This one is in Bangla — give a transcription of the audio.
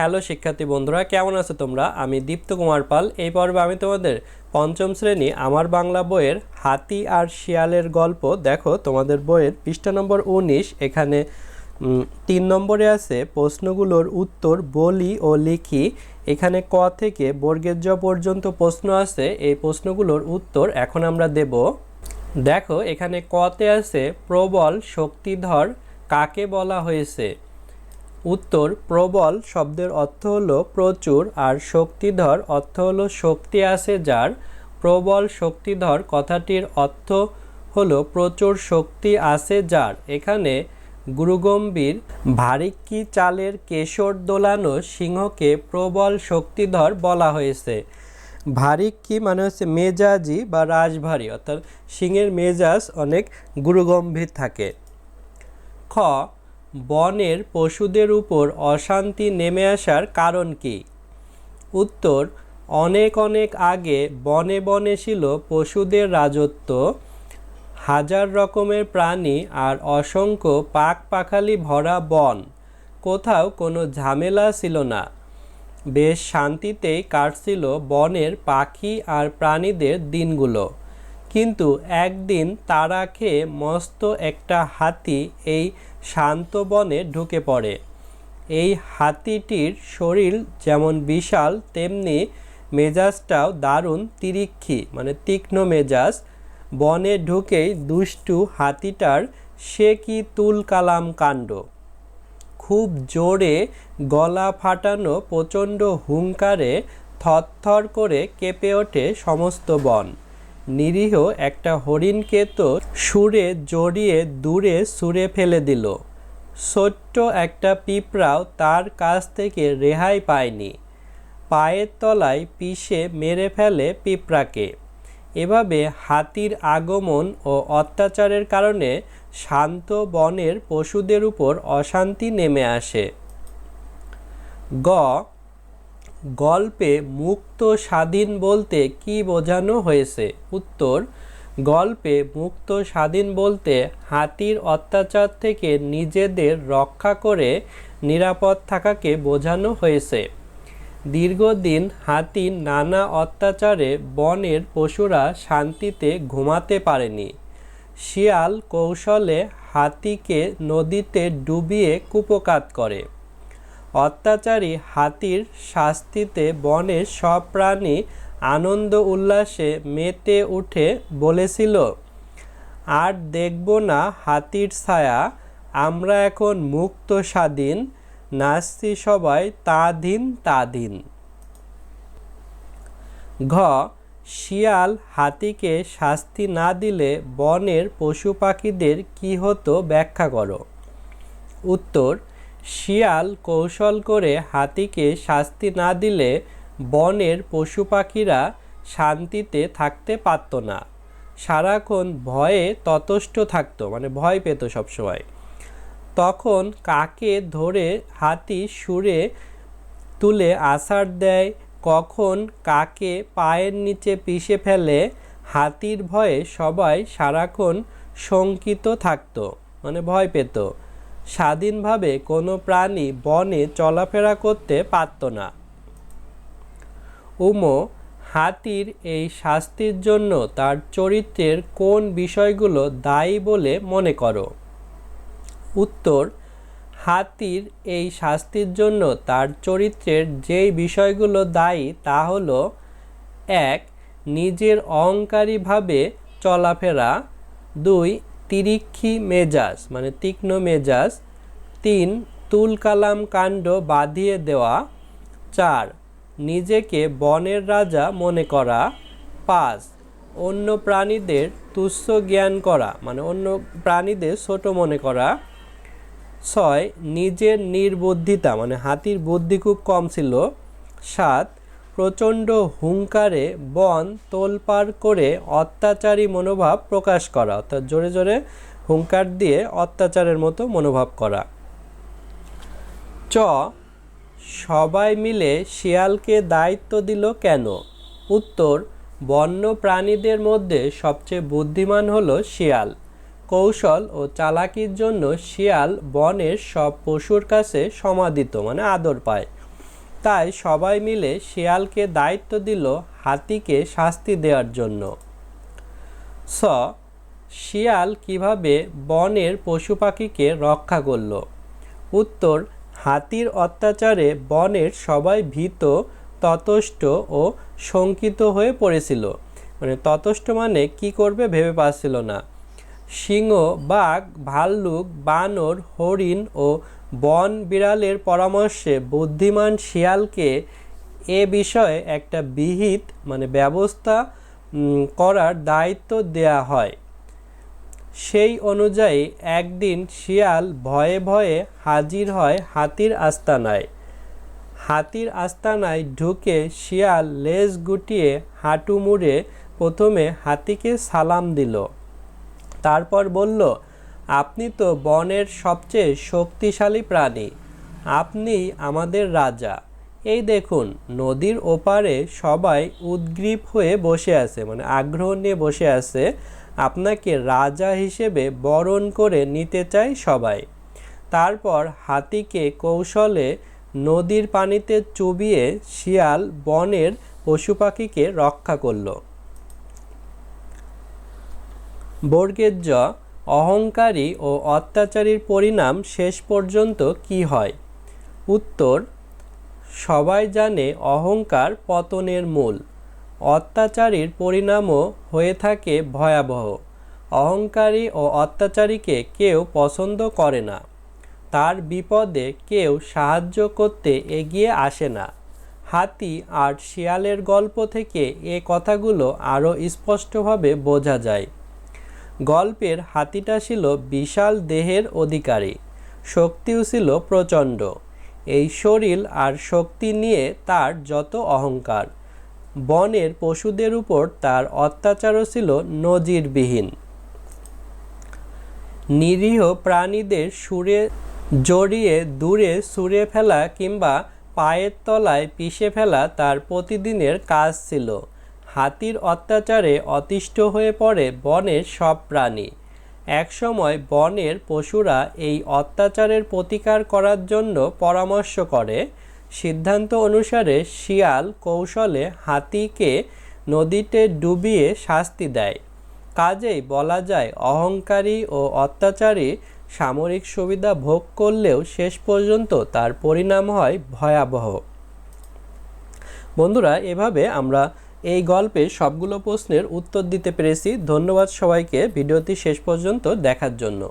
হ্যালো শিক্ষার্থী বন্ধুরা, কেমন আছো তোমরা? আমি দীপ্ত কুমার পাল। এই পর্বে আমি তোমাদের পঞ্চম শ্রেণি আমার বাংলা বইয়ের হাতি আর শিয়ালের গল্প। দেখো, তোমাদের বইয়ের পৃষ্ঠা নম্বর উনিশ, এখানে তিন নম্বরে আছে প্রশ্নগুলোর উত্তর বলি ও লিখি। এখানে ক থেকে বর্গের জ পর্যন্ত প্রশ্ন আছে, এই প্রশ্নগুলোর উত্তর এখন আমরা দেব। দেখো, এখানে কতে আছে প্রবল শক্তিধর কাকে বলা হয়েছে? উত্তর, প্রবল শব্দের অর্থ হলো প্রচুর, আর শক্তিধর অর্থ হলো শক্তি আছে যার। প্রবল শক্তিধর কথাটির অর্থ হলো প্রচুর শক্তি আছে যার। এখানে গুরুগম্ভীর ভারিক্কি চালের কেশর দোলানো সিংহকে প্রবল শক্তিধর বলা হয়েছে। ভারিক্কি মানে হচ্ছে মেজাজি বা রাজভারী, অর্থাৎ সিংহের মেজাজ অনেক গুরুগম্ভীর থাকে। খ বনের পশুদের উপর অশান্তি নেমে আসার কারণ কি? উত্তর, অনেক অনেক আগে বনে বনে ছিল পশুদের রাজত্ব। হাজার রকমের প্রাণী আর অসংখ্য পাক পাখালি ভরা বন। কোথাও কোনো ঝামেলা ছিল না। বেশ শান্তিতেই কাটছিল বনের পাখি আর প্রাণীদের দিনগুলো। কিন্তু একদিন তারা খেয়ে মস্ত একটা হাতি এই শান্ত বনে ঢুকে পড়ে। এই হাতিটির শরীর যেমন বিশাল, তেমনি মেজাজটাও দারুণ তিরিক্ষি মানে তীক্ষ্ণ মেজাজ। বনে ঢুকেই দুষ্টু হাতিটার সে কি তুল কালাম কাণ্ড? খুব জোরে গলা ফাটানো প্রচণ্ড হুঙ্কারে থরথর করে কেঁপে ওঠে সমস্ত বন। নিরীহ একটা হরিণকে তো সুরে জড়িয়ে দূরে সুরে ফেলে দিল। ছোট্ট একটা পিঁপড়াও তার কাছ থেকে রেহাই পায়নি। পায়ের তলায় পিষে মেরে ফেলে পিঁপড়াকে। এভাবে হাতির আগমন ও অত্যাচারের কারণে শান্ত বনের পশুদের উপর অশান্তি নেমে আসে। গ গল্পে মুক্ত স্বাধীন বলতে কি বোঝানো হয়েছে? উত্তর, গল্পে মুক্ত স্বাধীন বলতে হাতির অত্যাচার থেকে নিজেদের রক্ষা করে নিরাপদ থাকাকে বোঝানো হয়েছে। দীর্ঘদিন হাতির নানা অত্যাচারে বনের পশুরা শান্তিতে ঘুমাতে পারেনি। শিয়াল কৌশলে হাতিকে নদীতে ডুবিয়ে কুপকাত করে। অত্যাচারী হাতির শাস্তিতে বনের সব প্রাণী আনন্দ উল্লাসে মেতে উঠে বলেছিল, আর দেখব না হাতির ছায়া, আমরা এখন মুক্ত স্বাধীন নাচছি সবাই তাধীন তাধীন ঘ. শিয়াল হাতিকে শাস্তি না দিলে বনের পশু পাখিদের কী হতো ব্যাখ্যা করো। উত্তর শিয়াল কৌশল করে হাতিকে শাস্তি না দিলে বনের পশু পাখিরা শান্তিতে থাকতে পারত না। সারাক্ষণ ভয়ে ততষ্ট থাকতো মানে ভয় পেত সবসময়। তখন কাকে ধরে হাতি সুরে তুলে আছাড় দেয়, কখন কাকে পায়ের নিচে পিষে ফেলে, হাতির ভয়ে সবাই সারাক্ষণ শঙ্কিত থাকতো মানে ভয় পেত। স্বাধীনভাবে কোনো প্রাণী বনে চলাফেরা করতে পারত না। উমো, হাতির এই শাস্তির জন্য তার চরিত্রের কোন বিষয়গুলো দায়ী বলে মনে করো? উত্তর, হাতির এই শাস্তির জন্য তার চরিত্রের যেই বিষয়গুলো দায়ী তা হলো, এক, নিজের অহংকারীভাবে চলাফেরা, দুই তিরিক্ষি মেজাজ মানে তীক্ষ্ণ মেজাজ। তিন, তুল কালাম কাণ্ড বাঁধিয়ে দেওয়া। চার, নিজেকে বনের রাজা মনে করা। পাঁচ, অন্য প্রাণীদের তুচ্ছ জ্ঞান করা মানে অন্য প্রাণীদের ছোট মনে করা। ছয়, নিজের নির্বুদ্ধিতা মানে হাতির বুদ্ধি খুব কম ছিল। সাত প্রচণ্ড হুঙ্কারে বন তোলপাড় করে অত্যাচারী মনোভাব প্রকাশ করা, অর্থাৎ জোরে জোরে হুঙ্কার দিয়ে অত্যাচারের মতো মনোভাব করা। চ, সবাই মিলে শিয়ালকে দায়িত্ব দিল কেন? উত্তর বন্য প্রাণীদের মধ্যে সবচেয়ে বুদ্ধিমান হলো শিয়াল। কৌশল ও চালাকির জন্য শিয়াল বনের সব পশুর কাছে সমাদিত মানে আদর পায়। তাই সবাই মিলে শিয়ালকে দায়িত্ব দিল হাতিকে শাস্তি দেওয়ার জন্য। স, শিয়াল কীভাবে বনের পশু পাখিকে রক্ষা করল? উত্তর, হাতির অত্যাচারে বনের সবাই ভীত, ততষ্ট ও শঙ্কিত হয়ে পড়েছিল। মানে ততষ্ট মানে কি করবে ভেবে পাচ্ছিল না। সিংহ, বাঘ, ভাল্লুক, বানর, হরিণ ও বন বিড়ালের পরামর্শে বুদ্ধিমান শিয়ালকে এ বিষয়ে একটা বিহিত মানে ব্যবস্থা করার দায়িত্ব দেয়া হয়। সেই অনুযায়ী একদিন শিয়াল ভয়ে ভয়ে হাজির হয় হাতির আস্তানায়। হাতির আস্তানায় ঢুকে শিয়াল লেজ গুটিয়ে হাঁটু মুড়ে প্রথমে হাতিকে সালাম দিল। তারপর বলল আপনি তো বনের সবচেয়ে শক্তিশালী প্রাণী। আপনি আমাদের রাজা। এই দেখুন, নদীর ওপারে সবাই উদ্গ্রীব হয়ে বসে আছে মানে আগ্রহ নিয়ে বসে আছে। আপনাকে রাজা হিসেবে বরণ করে নিতে চাই সবাই। তারপর হাতিকে কৌশলে নদীর পানিতে চুবিয়ে শিয়াল বনের পশু পাখিকে রক্ষা করল। বর্গের জ অহংকারী ও অত্যাচারীর পরিণাম শেষ পর্যন্ত কি হয়? উত্তর, সবাই জানে অহংকার পতনের মূল। অত্যাচারীর পরিণামও হয়ে থাকে ভয়াবহ। অহংকারী ও অত্যাচারীকে কেউ পছন্দ করে না। তার বিপদে কেউ সাহায্য করতে এগিয়ে আসে না। হাতি আর শিয়ালের গল্প থেকে এ কথাগুলো আরও স্পষ্টভাবে বোঝা যায়। গল্পের হাতিটা ছিল বিশাল দেহের অধিকারী। শক্তিও ছিল প্রচণ্ড। এই শরীর আর শক্তি নিয়ে তার যত অহংকার। বনের পশুদের উপর তার অত্যাচারও ছিল নজিরবিহীন। নিরীহ প্রাণীদের সুরে জড়িয়ে দূরে সুরে ফেলা কিংবা পায়ের তলায় পিষে ফেলা তার প্রতিদিনের কাজ ছিল। হাতির অত্যাচারে অতিষ্ঠ হয়ে পড়ে বনের সব প্রাণী। একসময় বনের পশুরা এই অত্যাচারের প্রতিকার করার জন্য পরামর্শ করে। সিদ্ধান্ত অনুসারে শিয়াল কৌশলে হাতিকে নদীতে ডুবিয়ে শাস্তি দেয়। কাজেই বলা যায় অহংকারী ও অত্যাচারী সামরিক সুবিধা ভোগ করলেও শেষ পর্যন্ত তার পরিণাম হয় ভয়াবহ। বন্ধুরা, এভাবে আমরা এই গল্পে সবগুলো প্রশ্নের উত্তর দিতে পেরেছি। ধন্যবাদ সবাইকে। ভিডিওটি শেষ পর্যন্ত দেখার জন্য।